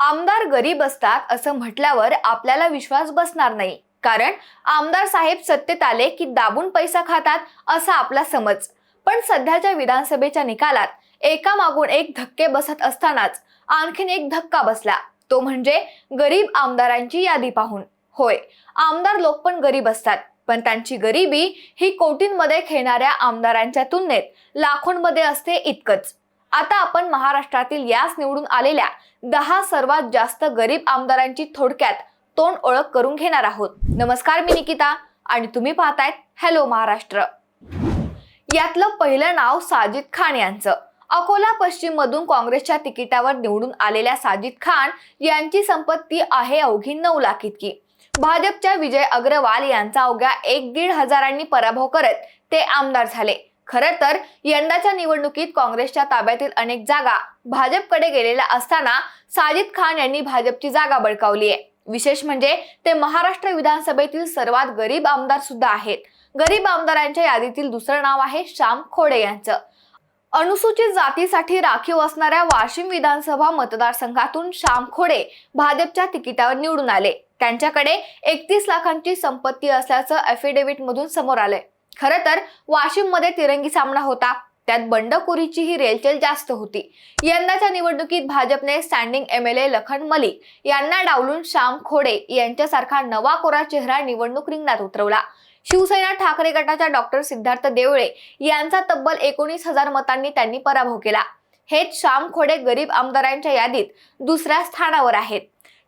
आमदार गरीब असतात असं म्हटल्यावर आपल्याला विश्वास बसणार नाही. कारण आमदार साहेब सत्तेत आले की दाबून पैसा खातात असा आपला समज. पण सध्याच्या विधानसभेच्या निकालात एका मागून एक धक्के बसत असतानाच आणखीन एक धक्का बसला. तो म्हणजे गरीब आमदारांची यादी पाहून. होय आमदार लोक पण गरीब असतात. पण त्यांची गरिबी ही कोटींमध्ये खेळणाऱ्या आमदारांच्या तुलनेत लाखोंमध्ये असते इतकंच. आता आपण महाराष्ट्रातील याच निवडून आलेल्या दहा सर्वात जास्त गरीब आमदारांची थोडक्यात तोंड ओळख करून घेणार आहोत. नमस्कार मी निकिता आणि तुम्ही पाहतायत हॅलो महाराष्ट्र. यातलं पहिलं नाव साजिद खान यांचं. अकोला पश्चिम मधून काँग्रेसच्या तिकिटावर निवडून आलेल्या साजिद खान यांची संपत्ती आहे अवघी नऊ लाख इतकी. भाजपच्या विजय अग्रवाल यांचा अवघ्या एक दीड हजारांनी पराभव करत ते आमदार झाले. खरं तर यंदाच्या निवडणुकीत काँग्रेसच्या ताब्यातील अनेक जागा भाजपकडे गेलेल्या असताना साजिद खान यांनी भाजपची जागा बळकावली आहे. विशेष म्हणजे ते महाराष्ट्र विधानसभेतील सर्वात गरीब आमदार सुद्धा आहेत. गरीब आमदारांच्या यादीतील दुसरं नाव आहे श्याम खोडे यांचं. अनुसूचित जातीसाठी राखीव असणाऱ्या वाशिम विधानसभा मतदारसंघातून श्याम खोडे भाजपच्या तिकिटावर निवडून आले. त्यांच्याकडे एकतीस लाखांची संपत्ती असल्याचं अफिडेव्हिट मधून समोर आलंय. खरं तर वाशिममध्ये तिरंगी सामना होता. त्यात बंडखोरीची ही रेलचेल जास्त होती. यंदाच्या निवडणुकीत भाजपने standing M L A Lakhan Malik यांना डावलून श्याम खोडे यांच्यासारखा नवा कोरा चेहरा निवडणूक रिंगणात उतरवला. शिवसेना ठाकरे गटाच्या डॉक्टर सिद्धार्थ देवळे यांचा तब्बल एकोणीस हजार मतांनी त्यांनी पराभव केला. हेच श्याम खोडे गरीब आमदारांच्या यादीत दुसऱ्या स्थानावर आहेत.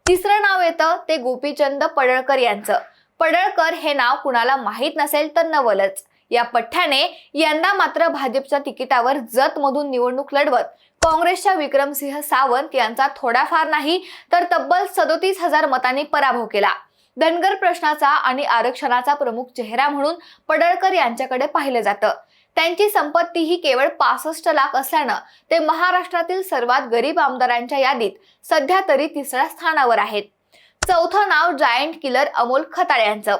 तिसरं नाव येतं ते गोपीचंद पडळकर यांचं. पडळकर हे नाव कुणाला माहीत नसेल तर नवलच. या पठ्ठ्याने यंदा मात्र भाजपच्या तिकिटावर जत मधून निवडणूक लढवत काँग्रेसच्या विक्रमसिंह सावंत यांचा थोडाफार नाही तर तब्बल सदोतीस हजार मतांनी पराभव केला. धनगर प्रश्नाचा आणि आरक्षणाचा प्रमुख चेहरा म्हणून पडळकर यांच्याकडे पाहिलं जातं. त्यांची संपत्ती ही केवळ पासष्ट लाख असल्यानं ते महाराष्ट्रातील सर्वात गरीब आमदारांच्या यादीत सध्या तरी तिसऱ्या स्थानावर आहेत. चौथं नाव जायंट किलर अमोल खताळ यांचं.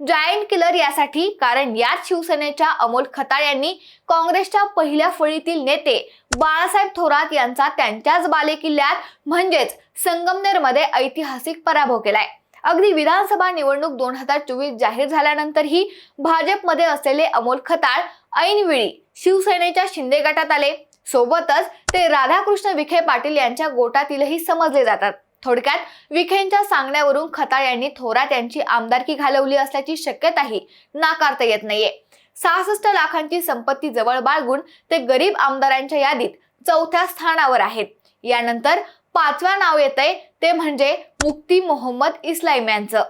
जायंट किलर यासाठी कारण याच शिवसेनेच्या अमोल खताळ यांनी काँग्रेसच्या पहिल्या फळीतील नेते बाळासाहेब थोरात यांचा त्यांच्याच बालेकिल्ल्यात म्हणजेच संगमनेरमध्ये ऐतिहासिक पराभव केलाय. अगदी विधानसभा निवडणूक दोन हजार चोवीस जाहीर झाल्यानंतरही भाजपमध्ये असलेले अमोल खताळ ऐनवेळी शिवसेनेच्या शिंदे गटात आले. सोबतच ते राधाकृष्ण विखे पाटील यांच्या गोटातीलही समजले जातात. थोडक्यात विखेंच्या सांगण्यावरून खताळ यांनी थोरात यांची आमदारकी घालवली असल्याची शक्यताही नाकारता येत नाहीये. सहासष्ट लाखांची संपत्ती जवळ बाळगून ते गरीब आमदारांच्या यादीत चौथ्या स्थानावर आहेत. यानंतर पाचव्या नाव येतंय ते म्हणजे मुक्ती मोहम्मद इस्लाम यांचं.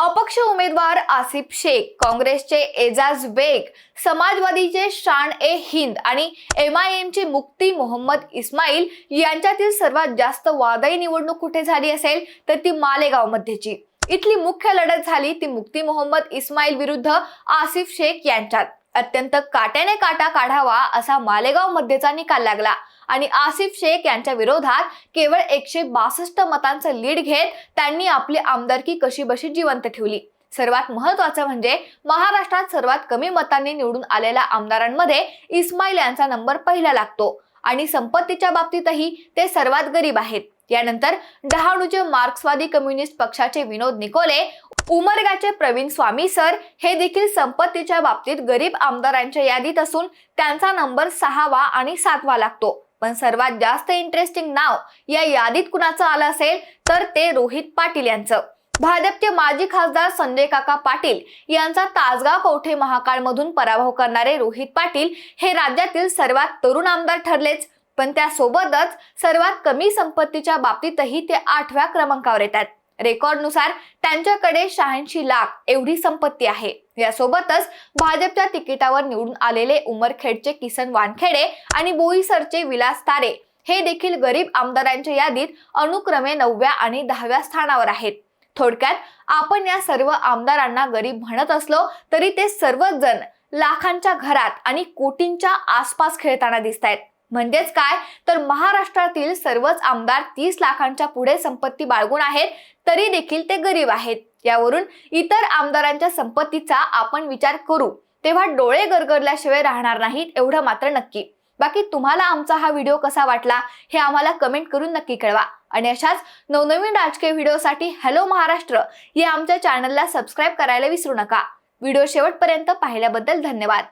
अपक्ष उमेदवार आसिफ शेख काँग्रेसचे एजाज बेग समाजवादीचे शान ए हिंद आणि एम आय एमचे मुक्ती मोहम्मद इस्माईल यांच्यातील सर्वात जास्त वादळी निवडणूक कुठे झाली असेल तर ती मालेगावमध्येची. इथली मुख्य लढत झाली ती मुक्ती मोहम्मद इस्माईल विरुद्ध आसिफ शेख यांच्यात. अत्यंत काट्याने काटा काढावा असा मालेगाव मध्येचा निकाल लागला. आणि आसिफ शेख यांच्या विरोधात केवळ एकशे बासष्ट मतांचं लीड घेत त्यांनी आपली आमदारकी कशी बशी जिवंत ठेवली. सर्वात महत्वाचं म्हणजे महाराष्ट्रात सर्वात कमी मतांनी निवडून आलेल्या आमदारांमध्ये इस्माईल यांचा नंबर पहिला लागतो. आणि संपत्तीच्या बाबतीतही ते सर्वात गरीब आहेत. यानंतर डहाणूचे मार्क्सवादी कम्युनिस्ट पक्षाचे विनोद निकोले उमरगाचे प्रवीण स्वामी सर हे देखील संपत्तीच्या बाबतीत गरीब आमदारांच्या यादीत असून त्यांचा नंबर सहावा आणि सातवा लागतो. पण सर्वात जास्त इंटरेस्टिंग नाव या यादीत कुणाचं आलं असेल तर ते रोहित पाटील यांचं. भाजपचे माजी खासदार संजय काका पाटील यांचा तासगाव कवठे महाकाळ मधून पराभव करणारे रोहित पाटील हे राज्यातील सर्वात तरुण आमदार ठरलेच. पण त्यासोबतच सर्वात कमी संपत्तीच्या बाबतीतही ते आठव्या क्रमांकावर येतात. रेकॉर्डनुसार त्यांच्याकडे शहाऐंशी लाख एवढी संपत्ती आहे. यासोबतच भाजपच्या तिकिटावर निवडून आलेले उमरखेडचे किसन वानखेडे आणि बोईसरचे विलास तारे हे देखील गरीब आमदारांच्या यादीत अनुक्रमे नवव्या आणि दहाव्या स्थानावर आहेत. थोडक्यात आपण या सर्व आमदारांना गरीब म्हणत असलो तरी ते सर्वच जण लाखांच्या घरात आणि कोटींच्या आसपास खेळताना दिसत आहेत म्हणजेच काय? तर महाराष्ट्रातील सर्वच आमदार तीस लाखांच्या पुढे संपत्ती बाळगून आहेत तरी देखील ते गरीब आहेत. यावरून इतर आमदारांच्या संपत्तीचा आपण विचार करू. तेव्हा डोळे गरगरल्याशिवाय राहणार नाहीत एवढं मात्र नक्की. बाकी तुम्हाला आमचा हा व्हिडिओ कसा वाटला हे आम्हाला कमेंट करून नक्की कळवा. आणि अशाच नवनवीन राजकीय व्हिडिओसाठी हॅलो महाराष्ट्र या आमच्या चॅनलला सबस्क्राईब करायला विसरू नका. व्हिडिओ शेवटपर्यंत पाहिल्याबद्दल धन्यवाद.